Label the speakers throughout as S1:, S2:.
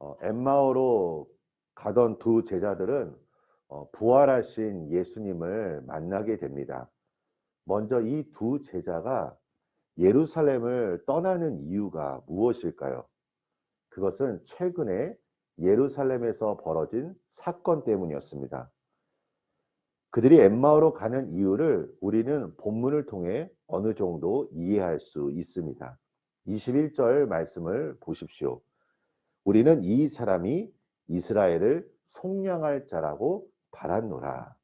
S1: 어, 엠마오로 가던 두 제자들은 어, 부활하신 예수님을 만나게 됩니다. 먼저 이 두 제자가 예루살렘을 떠나는 이유가 무엇일까요? 그것은 최근에 예루살렘에서 벌어진 사건 때문이었습니다. 그들이 엠마오로 가는 이유를 우리는 본문을 통해 어느 정도 이해할 수 있습니다. 21절 말씀을 보십시오. 우리는 이 사람이 이스라엘을 속량할 자라고 바랐노라.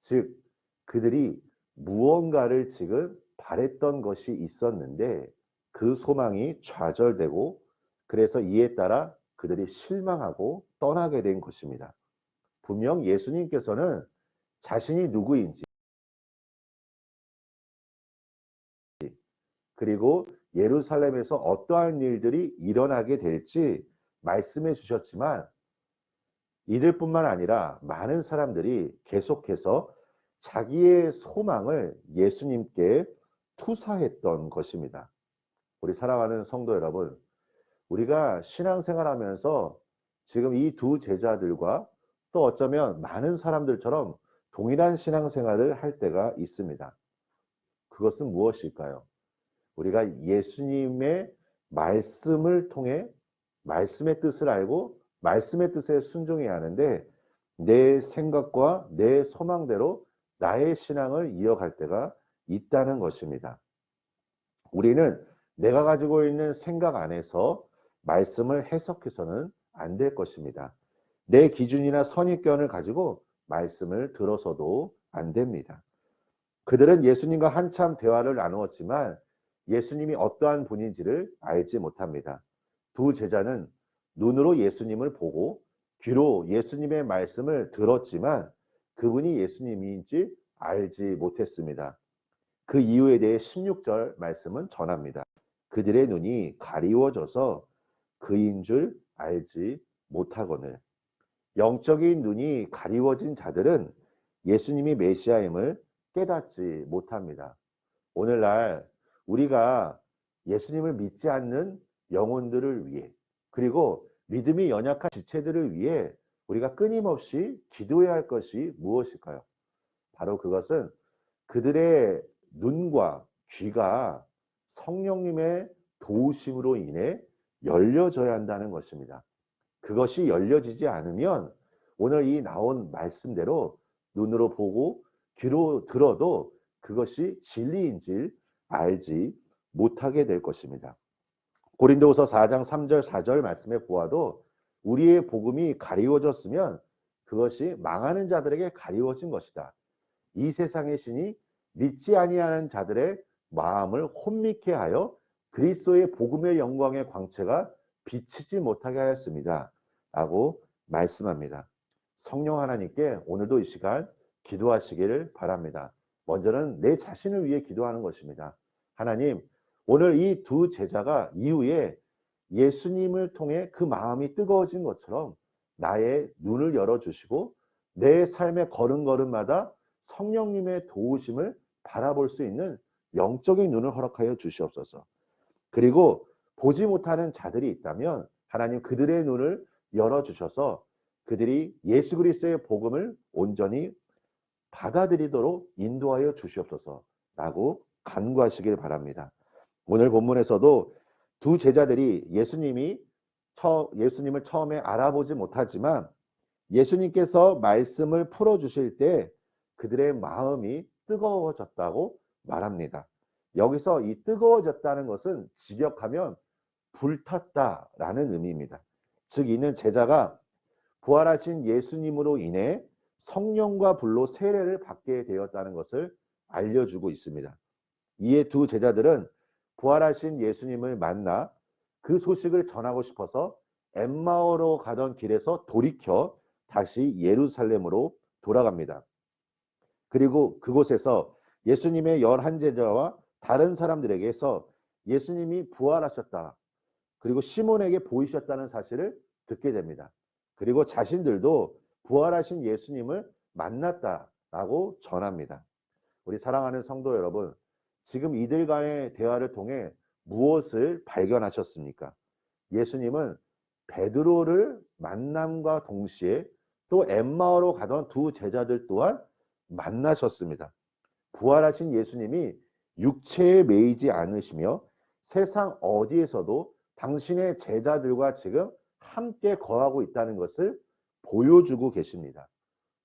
S1: 즉, 그들이 무언가를 지금 바랬던 것이 있었는데 그 소망이 좌절되고 그래서 이에 따라 그들이 실망하고 떠나게 된 것입니다. 분명 예수님께서는 자신이 누구인지 그리고 예루살렘에서 어떠한 일들이 일어나게 될지 말씀해 주셨지만 이들뿐만 아니라 많은 사람들이 계속해서 자기의 소망을 예수님께 투사했던 것입니다. 우리 사랑하는 성도 여러분, 우리가 신앙생활 하면서 지금 이 두 제자들과 또 어쩌면 많은 사람들처럼 동일한 신앙생활을 할 때가 있습니다. 그것은 무엇일까요? 우리가 예수님의 말씀을 통해 말씀의 뜻을 알고 말씀의 뜻에 순종해야 하는데 내 생각과 내 소망대로 나의 신앙을 이어갈 때가 있다는 것입니다. 우리는 내가 가지고 있는 생각 안에서 말씀을 해석해서는 안 될 것입니다. 내 기준이나 선입견을 가지고 말씀을 들어서도 안 됩니다. 그들은 예수님과 한참 대화를 나누었지만 예수님이 어떠한 분인지를 알지 못합니다. 두 제자는 눈으로 예수님을 보고 귀로 예수님의 말씀을 들었지만 그분이 예수님인지 알지 못했습니다. 그 이유에 대해 16절 말씀은 전합니다. 그들의 눈이 가리워져서 그인 줄 알지 못하거늘. 영적인 눈이 가리워진 자들은 예수님이 메시아임을 깨닫지 못합니다. 오늘날 우리가 예수님을 믿지 않는 영혼들을 위해 그리고 믿음이 연약한 지체들을 위해 우리가 끊임없이 기도해야 할 것이 무엇일까요? 바로 그것은 그들의 눈과 귀가 성령님의 도우심으로 인해 열려져야 한다는 것입니다. 그것이 열려지지 않으면 오늘 이 나온 말씀대로 눈으로 보고 귀로 들어도 그것이 진리인지 알지 못하게 될 것입니다. 고린도후서 4장 3절 4절 말씀에 보아도 우리의 복음이 가리워졌으면 그것이 망하는 자들에게 가리워진 것이다. 이 세상의 신이 믿지 아니하는 자들의 마음을 혼미케 하여 그리스도의 복음의 영광의 광채가 비치지 못하게 하였습니다. 라고 말씀합니다. 성령 하나님께 오늘도 이 시간 기도하시기를 바랍니다. 먼저는 내 자신을 위해 기도하는 것입니다. 하나님, 오늘 이 두 제자가 이후에 예수님을 통해 그 마음이 뜨거워진 것처럼 나의 눈을 열어주시고 내 삶의 걸음걸음마다 성령님의 도우심을 바라볼 수 있는 영적인 눈을 허락하여 주시옵소서. 그리고 보지 못하는 자들이 있다면 하나님 그들의 눈을 열어주셔서 그들이 예수 그리스도의 복음을 온전히 받아들이도록 인도하여 주시옵소서라고 간구하시길 바랍니다. 오늘 본문에서도 두 제자들이 예수님이 처, 예수님을 처음에 알아보지 못하지만 예수님께서 말씀을 풀어 주실 때 그들의 마음이 뜨거워졌다고 말합니다. 여기서 이 뜨거워졌다는 것은 직역하면 불탔다라는 의미입니다. 즉 이는 제자가 부활하신 예수님으로 인해 성령과 불로 세례를 받게 되었다는 것을 알려주고 있습니다. 이에 두 제자들은 부활하신 예수님을 만나 그 소식을 전하고 싶어서 엠마오로 가던 길에서 돌이켜 다시 예루살렘으로 돌아갑니다. 그리고 그곳에서 예수님의 열한 제자와 다른 사람들에게서 예수님이 부활하셨다. 그리고 시몬에게 보이셨다는 사실을 듣게 됩니다. 그리고 자신들도 부활하신 예수님을 만났다라고 전합니다. 우리 사랑하는 성도 여러분, 지금 이들 간의 대화를 통해 무엇을 발견하셨습니까? 예수님은 베드로를 만남과 동시에 또 엠마오로 가던 두 제자들 또한 만나셨습니다. 부활하신 예수님이 육체에 매이지 않으시며 세상 어디에서도 당신의 제자들과 지금 함께 거하고 있다는 것을 보여주고 계십니다.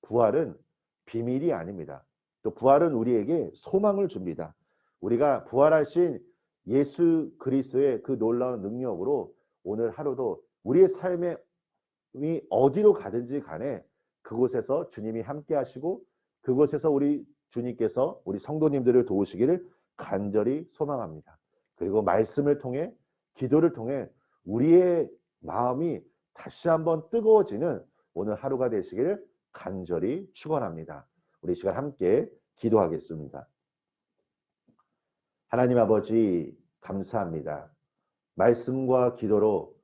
S1: 부활은 비밀이 아닙니다. 또 부활은 우리에게 소망을 줍니다. 우리가 부활하신 예수 그리스도의 그 놀라운 능력으로 오늘 하루도 우리의 삶의 어디로 가든지 간에 그곳에서 주님이 함께 하시고 그곳에서 우리 주님께서 우리 성도님들을 도우시기를 간절히 소망합니다. 그리고 말씀을 통해 기도를 통해 우리의 마음이 다시 한번 뜨거워지는 오늘 하루가 되시기를 간절히 축원합니다. 우리 이 시간 함께 기도하겠습니다. 하나님 아버지 감사합니다. 말씀과 기도로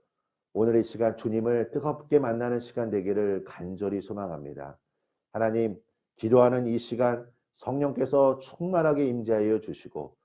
S1: 오늘 이 시간 주님을 뜨겁게 만나는 시간 되기를 간절히 소망합니다. 하나님 기도하는 이 시간 성령께서 충만하게 임재하여 주시고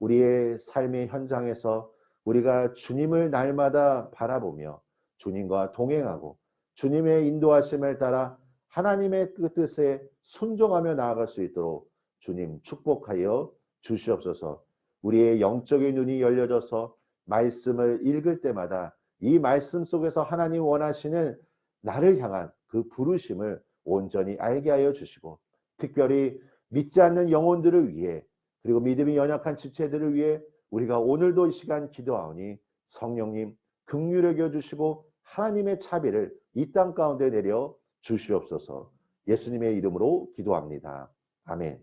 S1: 우리의 삶의 현장에서 우리가 주님을 날마다 바라보며 주님과 동행하고 주님의 인도하심을 따라 하나님의 그 뜻에 순종하며 나아갈 수 있도록 주님 축복하여 주시옵소서. 우리의 영적인 눈이 열려져서 말씀을 읽을 때마다 이 말씀 속에서 하나님 원하시는 나를 향한 그 부르심을 온전히 알게 하여 주시고 특별히 믿지 않는 영혼들을 위해 그리고 믿음이 연약한 지체들을 위해 우리가 오늘도 이 시간 기도하오니 성령님 긍휼히 여 주시고 하나님의 차비를 이 땅 가운데 내려 주시옵소서. 예수님의 이름으로 기도합니다. 아멘.